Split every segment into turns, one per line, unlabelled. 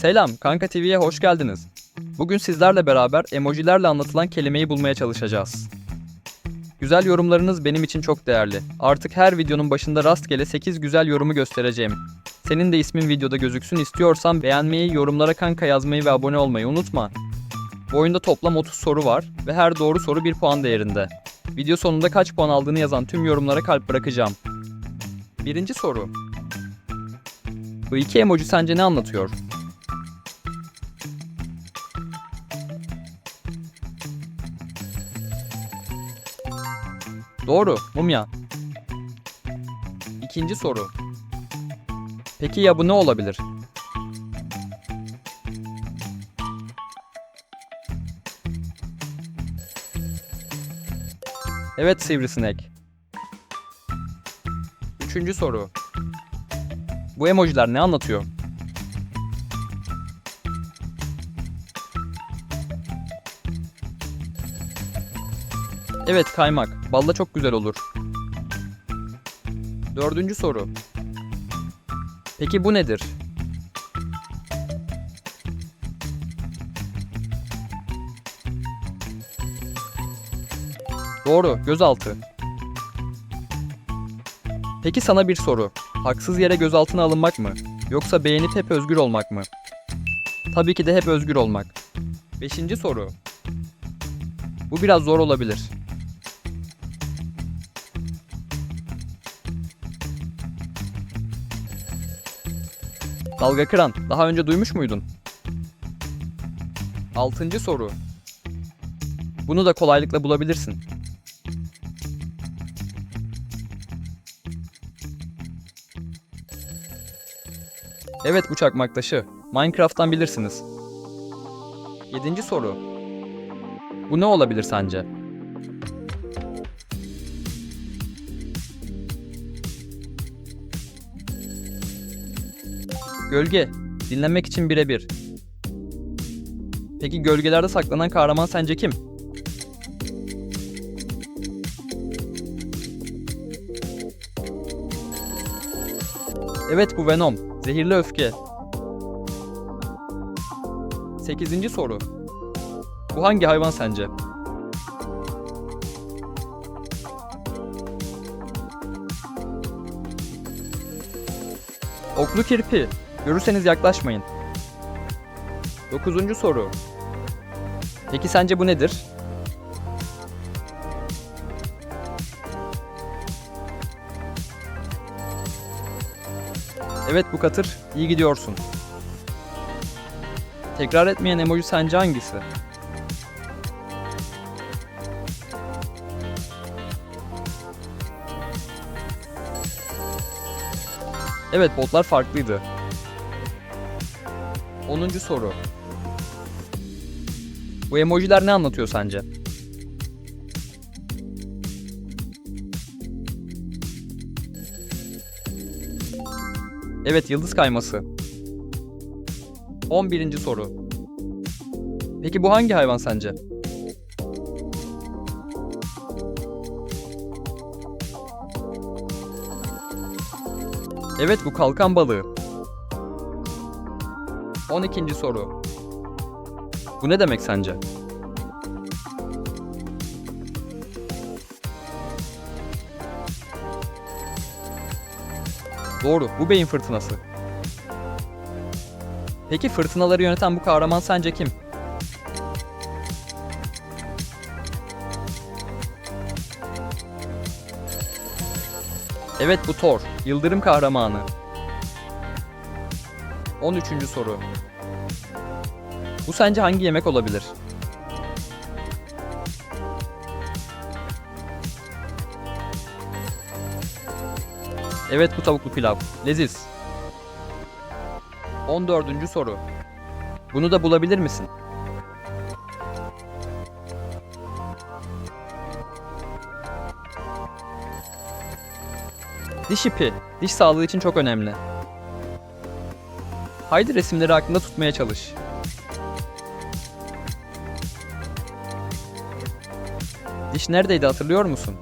Selam, Kanka TV'ye hoş geldiniz. Bugün sizlerle beraber emojilerle anlatılan kelimeyi bulmaya çalışacağız. Güzel yorumlarınız benim için çok değerli. Artık her videonun başında rastgele 8 güzel yorumu göstereceğim. Senin de ismin videoda gözüksün istiyorsan beğenmeyi, yorumlara kanka yazmayı ve abone olmayı unutma. Bu oyunda toplam 30 soru var ve her doğru soru 1 puan değerinde. Video sonunda kaç puan aldığını yazan tüm yorumlara kalp bırakacağım. Birinci soru. Bu iki emoji sence ne anlatıyor? Doğru, mumya. İkinci soru. Peki ya bu ne olabilir? Evet sivrisinek. Üçüncü soru. Bu emojiler ne anlatıyor? Evet kaymak. Balla çok güzel olur. Dördüncü soru. Peki bu nedir? Doğru, gözaltı. Peki sana bir soru. Haksız yere gözaltına alınmak mı? Yoksa beğenip hep özgür olmak mı? Tabii ki de hep özgür olmak. Beşinci soru. Bu biraz zor olabilir. Dalga kıran, daha önce duymuş muydun? Altıncı soru. Bunu da kolaylıkla bulabilirsin. Evet bu çakmak. Minecraft'tan bilirsiniz. Yedinci soru. Bu ne olabilir sence? Gölge. Dinlenmek için birebir. Peki gölgelerde saklanan kahraman sence kim? Evet bu Venom. Zehirli öfke. 8. soru. Bu hangi hayvan sence? Oklu kirpi. Görürseniz yaklaşmayın. 9. soru. Peki sence bu nedir? Evet bu katır. İyi gidiyorsun. Tekrar etmeyen emoji sence hangisi? Evet botlar farklıydı. 10. soru. Bu emojiler ne anlatıyor sence? Evet yıldız kayması. 11. soru. Peki bu hangi hayvan sence? Evet bu kalkan balığı. 12. soru. Bu ne demek sence? Doğru, bu beyin fırtınası. Peki fırtınaları yöneten bu kahraman sence kim? Evet bu Thor, yıldırım kahramanı. 13. soru. Bu sence hangi yemek olabilir? Evet bu tavuklu pilav. Leziz. 14. soru. Bunu da bulabilir misin? Diş ipi. Diş sağlığı için çok önemli. Haydi resimleri aklında tutmaya çalış. Diş neredeydi hatırlıyor musun?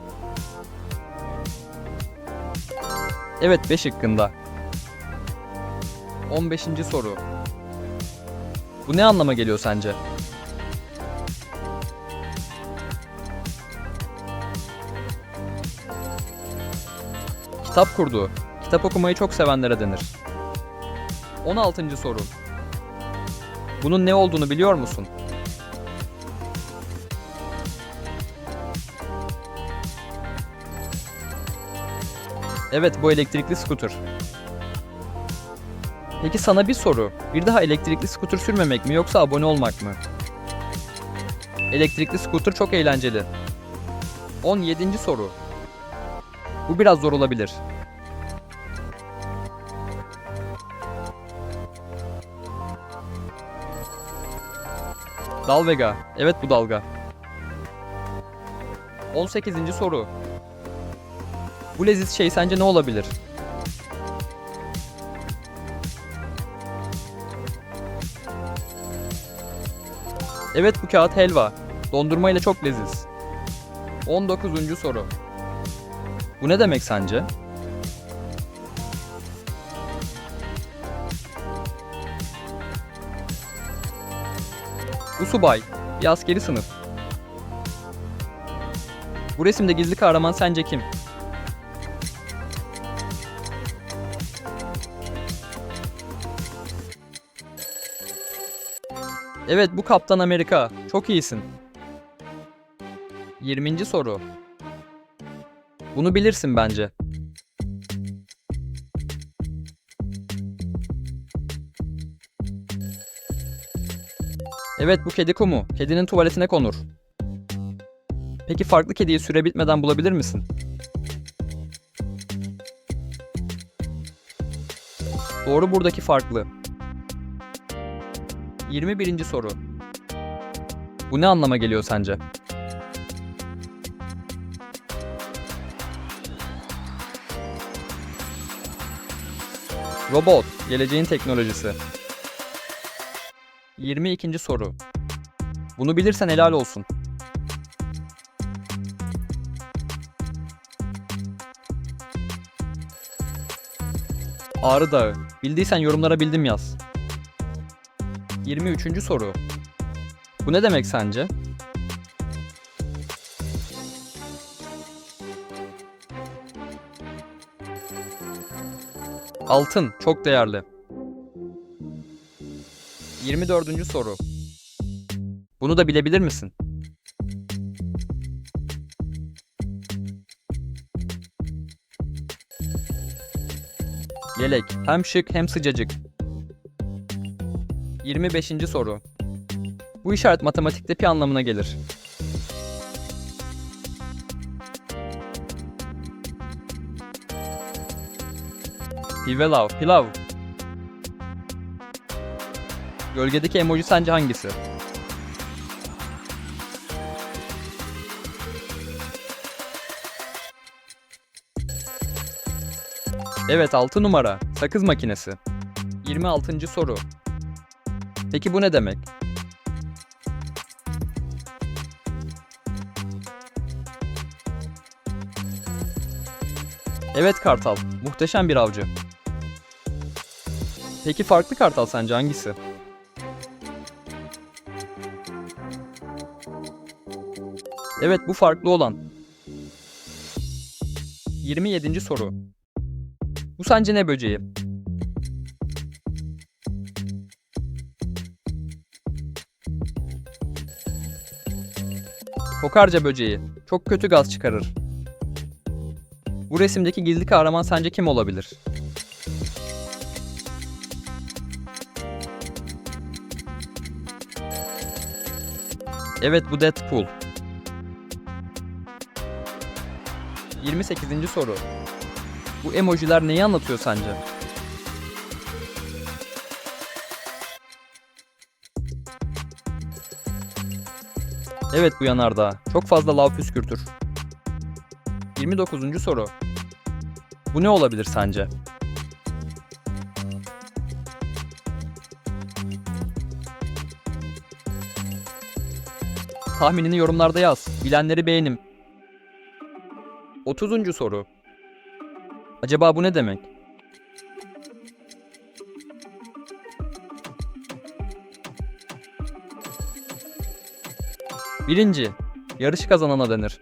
Evet 5 şıkkında. 15. soru. Bu ne anlama geliyor sence? Kitap kurdu. Kitap okumayı çok sevenlere denir. 16. soru. Bunun ne olduğunu biliyor musun? Evet, bu elektrikli skuter. Peki sana bir soru. Bir daha elektrikli skuter sürmemek mi yoksa abone olmak mı? Elektrikli skuter çok eğlenceli. 17. soru. Bu biraz zor olabilir. Dalvega. Evet bu dalga. 18. soru. Bu leziz şey sence ne olabilir? Evet bu kağıt helva. Dondurma ile çok leziz. 19. soru. Bu ne demek sence? Bu subay. Bir askeri sınıf. Bu resimde gizli kahraman sence kim? Evet bu Kaptan Amerika. Çok iyisin. 20. soru. Bunu bilirsin bence. Evet bu kedi kumu. Kedinin tuvaletine konur. Peki farklı kediyi süre bitmeden bulabilir misin? Doğru buradaki farklı. 21. soru. Bu ne anlama geliyor sence? Robot, geleceğin teknolojisi. 22. soru. Bunu bilirsen helal olsun. Ağrı Dağı. Bildiysen yorumlara bildim yaz. 23. soru. Bu ne demek sence? Altın çok değerli. 24. soru. Bunu da bilebilir misin? Yelek hem şık hem sıcacık. 25. soru. Bu işaret matematikte pi anlamına gelir. Pilav, pilav. Gölgedeki emoji sence hangisi? Evet 6 numara. Sakız makinesi. 26. soru. Peki bu ne demek? Evet kartal. Muhteşem bir avcı. Peki farklı kartal sence hangisi? Evet bu farklı olan. 27. soru. Bu sence ne böceği? Kokarca böceği. Çok kötü gaz çıkarır. Bu resimdeki gizli kahraman sence kim olabilir? Evet bu Deadpool. 28. soru. Bu emojiler neyi anlatıyor sence? Evet bu yanardağ. Çok fazla lav püskürtür. 29. soru. Bu ne olabilir sence? Tahminini yorumlarda yaz. Bilenleri beğenim. 30. soru. Acaba bu ne demek? Birinci, yarışı kazanana denir.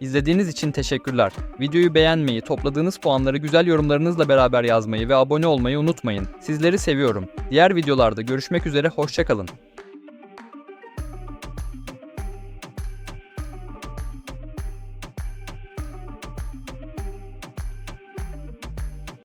İzlediğiniz için teşekkürler. Videoyu beğenmeyi, topladığınız puanları güzel yorumlarınızla beraber yazmayı ve abone olmayı unutmayın. Sizleri seviyorum. Diğer videolarda görüşmek üzere, hoşçakalın.